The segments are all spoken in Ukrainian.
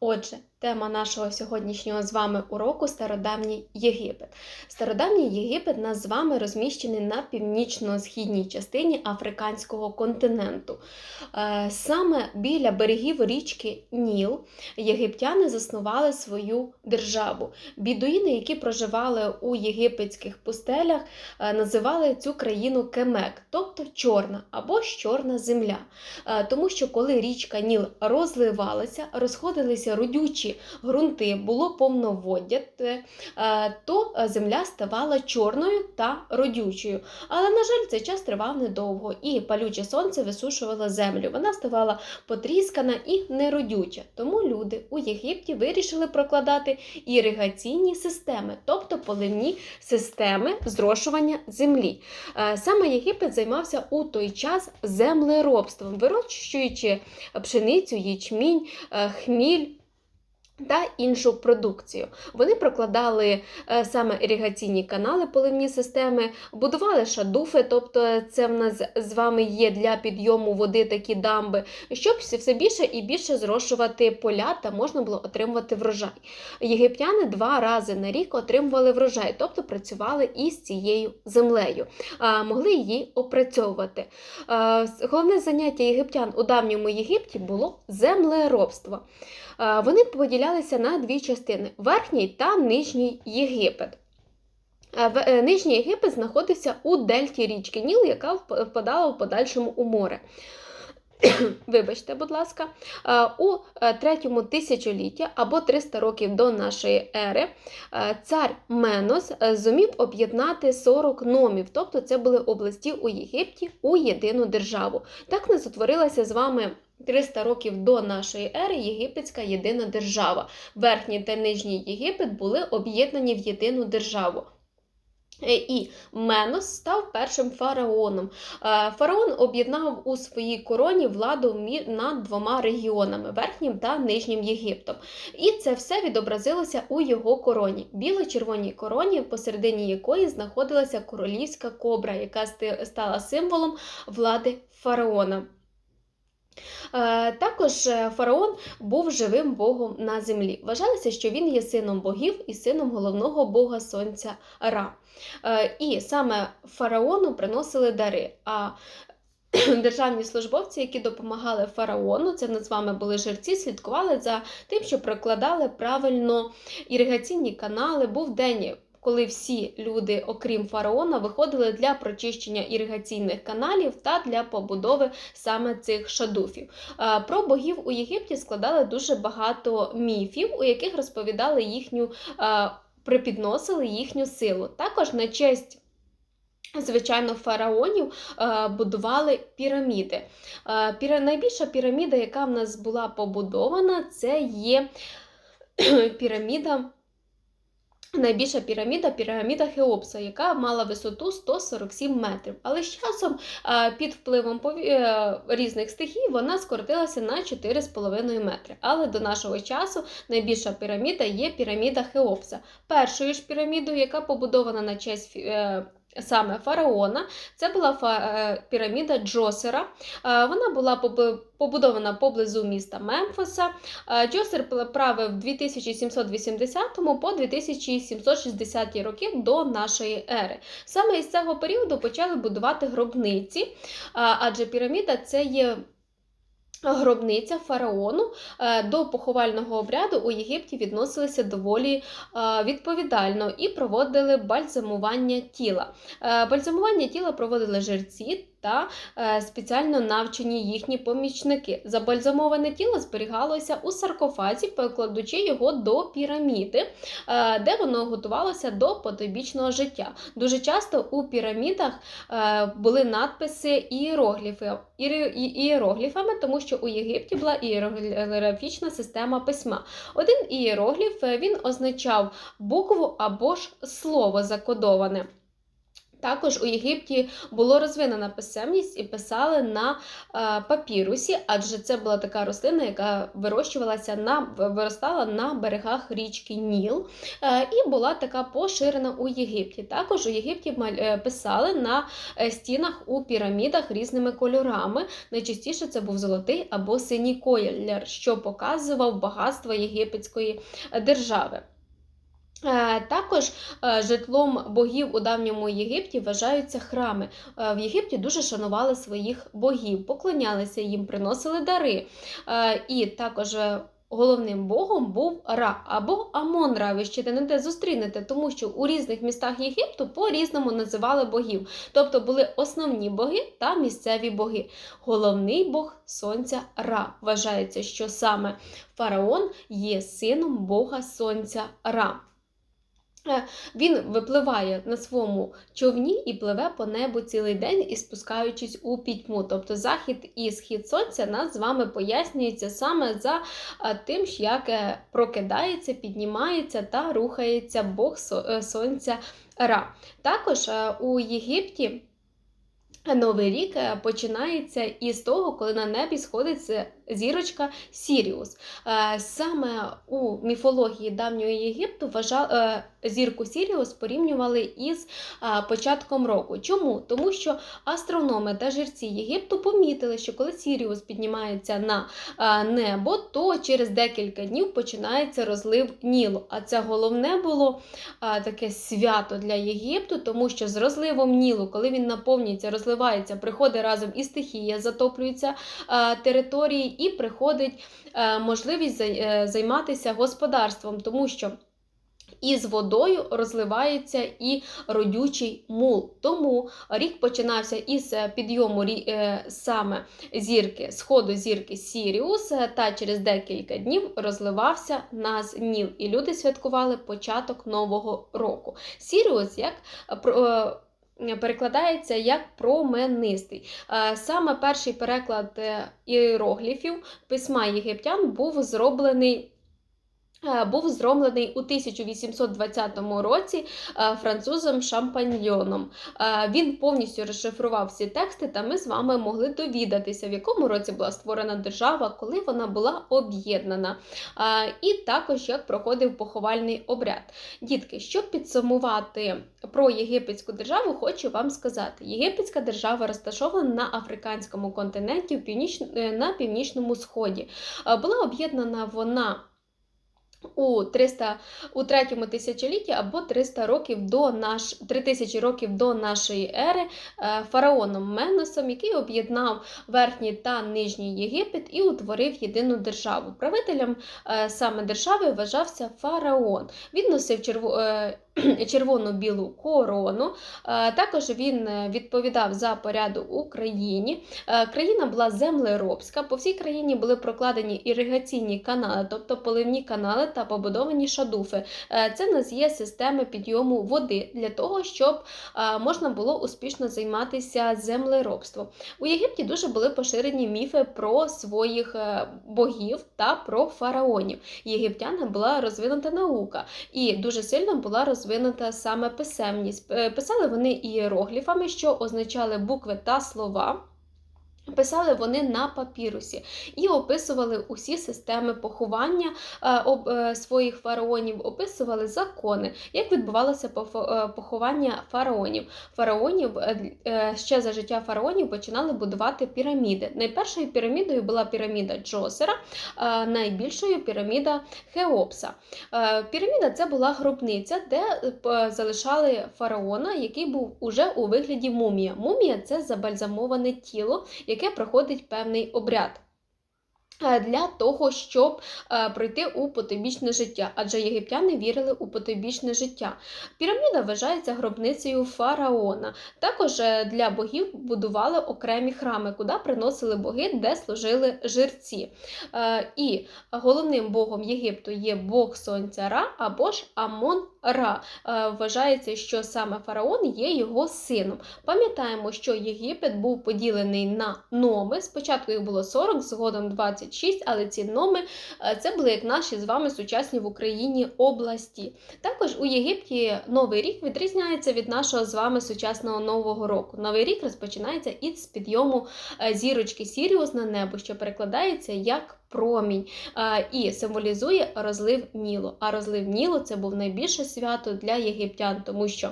Отже, тема нашого сьогоднішнього з вами уроку Стародавній Єгипет. Стародавній Єгипет нас з вами розміщений на північно-східній частині африканського континенту. Е, Саме біля берегів річки Ніл єгиптяни заснували свою державу. Бідуїни, які проживали у єгипетських пустелях, е, називали цю країну Кемек, тобто чорна або ж чорна земля. Е, Тому що коли річка Ніл розливалася, розходилися родючі ґрунти, було повноводдя, е, то е, земля ставала чорною та родючою. Але, на жаль, цей час тривав недовго, і палюче сонце висушувало землю. Вона ставала потріскана і неродюча. Тому люди у Єгипті вирішили прокладати іригаційні системи, тобто поливні системи зрошування землі. Е, Саме Єгипет займався у той час землеробством, вирощуючи пшеницю, ячмінь, хміль. Та іншу продукцію. Вони прокладали е, саме іригаційні канали, поливні системи, будували шадуфи, тобто це в нас з вами є для підйому води такі дамби, щоб все більше і більше зрошувати поля та можна було отримувати врожай. Єгиптяни два рази на рік отримували врожай, тобто працювали із цією землею, могли її опрацьовувати. Головне заняття єгиптян у давньому Єгипті було землеробство. Вони поділялися на дві частини: верхній та нижній Єгипет. Е, е, Нижній Єгипет знаходився у дельті річки Ніл, яка впадала в подальшому у море. Вибачте, будь ласка, Е, у третьому тисячолітті або 300 років до нашої ери цар Менос зумів об'єднати 40 номів, тобто це були області у Єгипті у єдину державу. Так не утворилася з вами 300 років до нашої ери єгипетська єдина держава. Верхній та нижній Єгипет були об'єднані в єдину державу. Е, І Менос став першим фараоном. Е, Фараон об'єднав у своїй короні владу над двома регіонами верхнім та нижнім Єгиптом. І це все відобразилося у його короні, біло-червоній короні, посередині якої знаходилася королівська кобра, яка стала символом влади фараона. Е, Також е, фараон був живим богом на землі. Вважалося, що він є сином богів і сином головного бога сонця Ра. Е, І саме фараону приносили дари. А державні службовці, які допомагали фараону, це з вами були жерці, слідкували за тим, що прокладали правильно іригаційні канали. Був день. Коли всі люди, окрім фараона, виходили для прочищення іригаційних каналів та для побудови саме цих шадуфів. Про богів у Єгипті складали дуже багато міфів, у яких розповідали їхню, припідносили їхню силу. Також на честь. Звичайно, фараонів будували піраміди. Піра- Найбільша піраміда, яка в нас була побудована, це є піраміда. Найбільша піраміда піраміда Хеопса, яка мала висоту 147 метрів. Але з часом під впливом е, різних стихій вона скоротилася на 4,5 метри. Але до нашого часу найбільша піраміда є піраміда Хеопса. Першою ж пірамідою, яка побудована на честь е, саме фараона, це була е, піраміда Джосера. Е, Вона була побудована поблизу міста Мемфоса. Е, Джосер правив 2780 по 2760 роки до нашої ери. Саме із цього періоду почали будувати гробниці, адже піраміда це є. Гробниця фараону Е, до поховального обряду у Єгипті відносилися доволі е, відповідально і проводили бальзамування тіла. Е, Бальзамування тіла проводили жерці та е, спеціально навчені їхні помічники. Забальзамоване тіло зберігалося у саркофазі, покладучи його до піраміди, е, де воно готувалося до потойбічного життя. Дуже часто у пірамідах е, були надписи іерогліфи, ієрогліфами, тому що у Єгипті була ієрографічна система письма. Один ієрогліф він означав букву або ж слово закодоване. Також у Єгипті було розвинена писемність і писали на е, папірусі, адже це була така рослина, яка вирощувалася на виростала на берегах річки Ніл, е, і була така поширена у Єгипті. Також у Єгипті е, писали на стінах у пірамідах різними кольорами. Найчастіше це був золотий або синій колір, що показував багатство єгипетської держави. Е, Також е, житлом богів у давньому Єгипті вважаються храми. Е, В Єгипті дуже шанували своїх богів, поклонялися їм, приносили дари. І також головним богом був Ра або Амон-Ра. Ви ще не зустрінете, тому що у різних містах Єгипту по-різному називали богів. Тобто були основні боги та місцеві боги. Головний бог сонця Ра. Вважається, що саме фараон є сином бога сонця Ра. Е, Він випливає на своєму човні і пливе по небу цілий день і спускаючись у пітьму. Тобто захід і схід сонця нас з вами пояснюється саме за е, тим, як е, прокидається, піднімається та рухається Бог сонця Ра. Також у Єгипті. Новий рік починається із того, коли на небі сходиться зірочка Сіріус. Е, Саме у міфології давнього Єгипту е, зірку Сіріус порівнювали із е, початком року. Чому? Тому що астрономи та жерці Єгипту помітили, що коли Сіріус піднімається на небо, то через декілька днів починається розлив Нілу. А це головне було таке свято для Єгипту, тому що з розливом Нілу, коли він наповнюється, розливається, приходить разом і стихія, затоплюються е, території, і приходить е, можливість е, займатися господарством, тому що. Із водою розливається і родючий мул. Тому рік починався із е, підйому саме зірки, сходу зірки Сіріус, та через декілька днів розливався нас Ніл. І люди святкували початок Нового року. Сіріус як перекладається як променистий. Е, Саме перший переклад е, іерогліфів письма єгиптян був зроблений. Е, Був зроблений у 1820 році е, французом Шампаньйоном. Е, Він повністю розшифрував всі тексти, та ми з вами могли довідатися, в якому році була створена держава, коли вона була об'єднана, і також як проходив поховальний обряд. Дітки, щоб підсумувати про єгипетську державу, хочу вам сказати: Єгипетська держава розташована на африканському континенті на північному сході. Була об'єднана вона. У 300, у третьому тисячолітті або 300 років до наш 3000 років до нашої ери е, фараоном Меносом, який об'єднав верхній та нижній Єгипет і утворив єдину державу. Правителем е, саме держави вважався фараон. Він носив черво, е, червоно-білу корону. Також він відповідав за порядок у країні. Країна була землеробська. По всій країні були прокладені іригаційні канали, тобто поливні канали та побудовані шадуфи. Е, Це в нас є системи підйому води для того, щоб е, можна було успішно займатися землеробством. У Єгипті дуже були поширені міфи про своїх е, богів та про фараонів. Єгиптяни була розвинута наука і дуже сильно була розвинута саме писемність. Писали вони ієрогліфами, що означали букви та слова. Писали вони на папірусі і описували усі системи поховання е, е, своїх фараонів, описували закони, як відбувалося е, поховання фараонів. Фараонів ще за життя фараонів починали будувати піраміди. Найпершою пірамідою була піраміда Джосера, найбільшою піраміда Хеопса. Піраміда це була гробниця, де залишали фараона, який був уже у вигляді мумія. Мумія це забальзамоване тіло, яке проходить певний обряд. Для того, щоб е, пройти у потойбічне життя, адже єгиптяни вірили у потойбічне життя. Піраміда вважається гробницею фараона. Також е, для богів будували окремі храми, куди приносили боги, де служили жерці. Е, І головним богом Єгипту є Бог Сонця Ра або ж Амон Ра. Вважається, що саме фараон є його сином. Пам'ятаємо, що Єгипет був поділений на номи. Спочатку їх було 40, згодом 20 26, але ці номи е, це були як наші з вами сучасні в Україні області. Також у Єгипті Новий рік відрізняється від нашого з вами сучасного Нового року. Новий рік розпочинається із підйому е, зірочки Сіріус на небо, що перекладається як промінь е, і символізує розлив Нілу. А розлив Нілу це був найбільше свято для єгиптян, тому що.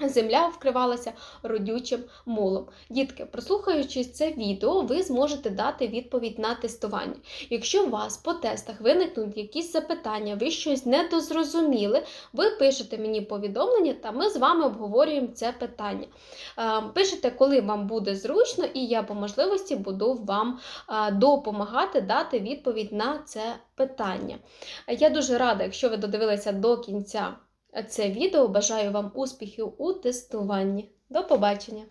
Земля вкривалася родючим мулом. Дітки, прослухаючи це відео, ви зможете дати відповідь на тестування. Якщо у вас по тестах виникнуть якісь запитання, ви щось недозрозуміли, ви пишете мені повідомлення, та ми з вами обговорюємо це питання. Е, Пишете, коли вам буде зручно, і я по можливості буду вам е, допомагати дати відповідь на це питання. Я дуже рада, якщо ви додивилися до кінця це відео. Бажаю вам успіхів у тестуванні. До побачення!